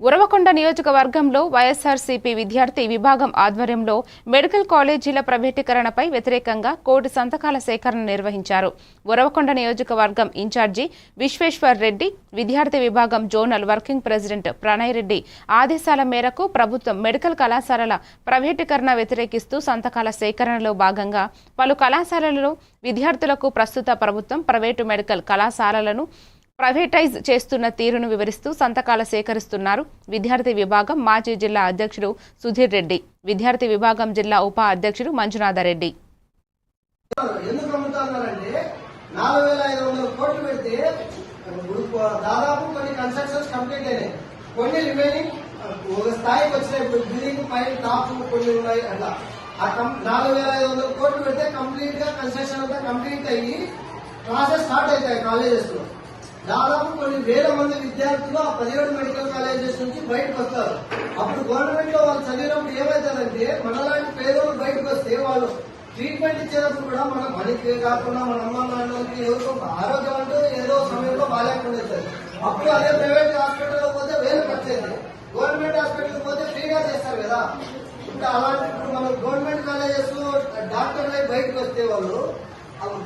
ఉరవకొండ నియోజకవర్గంలో వైఎస్ఆర్సీపీ విద్యార్థి విభాగం ఆధ్వర్యంలో మెడికల్ కాలేజీల ప్రైవేటీకరణపై వ్యతిరేకంగా కోటి సంతకాల సేకరణ నిర్వహించారు. ఉరవకొండ నియోజకవర్గం ఇన్ఛార్జి విశ్వేశ్వర్ రెడ్డి విద్యార్థి విభాగం zonal working president Pranay Reddy ఆదేశాల మేరకు ప్రభుత్వం మెడికల్ కళాశాలల ప్రైవేటీకరణ వ్యతిరేకిస్తూ సంతకాల సేకరణలో భాగంగా పలు కళాశాలలలో విద్యార్థులకు ప్రస్తుత ప్రభుత్వం ప్రైవేటు మెడికల్ కళాశాలలను ప్రైవేటైజ్ చేస్తున్న తీరును వివరిస్తూ సంతకాలు సేకరిస్తున్నారు విద్యార్థి విభాగం మాజీ జిల్లా అధ్యక్షుడు సుధీర్ రెడ్డి. విద్యార్థి విభాగం జిల్లా ఉప అధ్యక్షుడు మంజునాథరెడ్డి దాదాపు కొన్ని కన్స్ట్రక్షన్స్ కంప్లీట్ అయినాయి. కొన్ని రిమైనింగ్ ఒక స్థాయికి వచ్చినాయి. ఇప్పుడు బిల్డింగ్ పైన కొన్ని ఉన్నాయి అట్లా ఆ నాలుగు వేల ఐదు వందల కోట్లు పెడితే కంప్లీట్గా కన్స్ట్రక్షన్ అంతా కంప్లీట్ అయ్యి క్లాసెస్ స్టార్ట్ అవుతాయి కాలేజెస్లో దాదాపు కొన్ని వేల మంది విద్యార్థులు ఆ పదిహేడు మెడికల్ కాలేజెస్ నుంచి బయటకు వస్తారు. అప్పుడు గవర్నమెంట్లో వాళ్ళు చదివినప్పుడు ఏమవుతుందంటే మనలాంటి పేదోళ్ళు బయటకు వస్తే వాళ్ళు ట్రీట్మెంట్ ఇచ్చేటప్పుడు కూడా మన మనకి కాకుండా మన అమ్మ నాన్నలకి ఎవరికో ఆరోగ్యం అంటూ ఏదో సమయంలో బాగాలేకుండా ఇస్తారు. అప్పుడు అదే ప్రైవేట్ హాస్పిటల్లో పోతే వేలు ఖర్చు గవర్నమెంట్ హాస్పిటల్కి పోతే ఫ్రీగా చేస్తారు కదా. ఇంకా అలాంటి ఇప్పుడు మనం గవర్నమెంట్ కాలేజెస్ డాక్టర్లు బయటకు వస్తే వాళ్ళు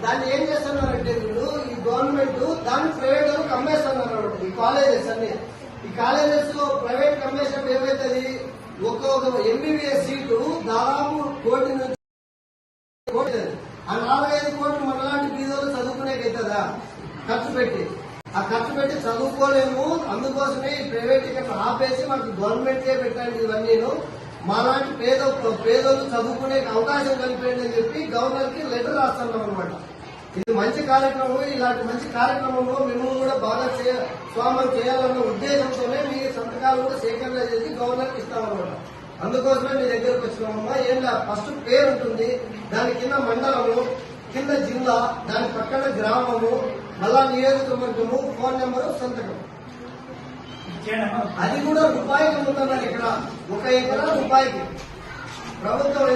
దాన్ని ఏం చేస్తున్నారంటే వీళ్ళు ఈ గవర్నమెంట్ దాన్ని ప్రైవేట్ వాళ్ళకి అమ్మేస్తున్నారు అన్నమాట ఈ కాలేజెస్ అన్ని. ఈ కాలేజెస్లో ప్రైవేట్ అమ్మేసినప్పుడు ఏమైతుంది? ఒక్కొక్క ఎంబీబీఎస్ సీటు దాదాపు కోటి నుంచి కోటి ఆ నాలుగైదు కోట్లు మనలాంటి బీదోళ్ళు చదువుకునేకి అవుతుందా ఖర్చు పెట్టి. ఆ ఖర్చు పెట్టి చదువుకోలేము. అందుకోసమే ఈ ప్రైవేట్ టికెట్ ఆపేసి మనకి గవర్నమెంట్ కే పెట్టండి ఇవన్నీ మాలాంటి పేద పేదోళ్ళు చదువుకునే అవకాశం కలిపేయండి అని చెప్పి గవర్నర్కి లెటర్ రాస్తున్నాం అనమాట ఇది మంచి కార్యక్రమం ఇలాంటి మంచి కార్యక్రమంలో మేము కూడా బాగా చేయ స్వామం చేయాలన్న ఉద్దేశంతోనే మీ సంతకాలు కూడా సేకరణ చేసి గవర్నర్ ఇస్తామన్నమాట. అందుకోసమే మీ దగ్గరకు వచ్చినామమ్మా. ఏం లేదు ఫస్ట్ పేరు ఉంటుంది దాని కింద మండలము కింద జిల్లా దాని పక్కన గ్రామము మళ్ళా నియోజకవర్గము ఫోన్ నెంబరు సంతకం. అది కూడా రూపాయికి అమ్ముతున్నారు ఇక్కడ. ఒక ఎకరా రూపాయికి. ప్రభుత్వం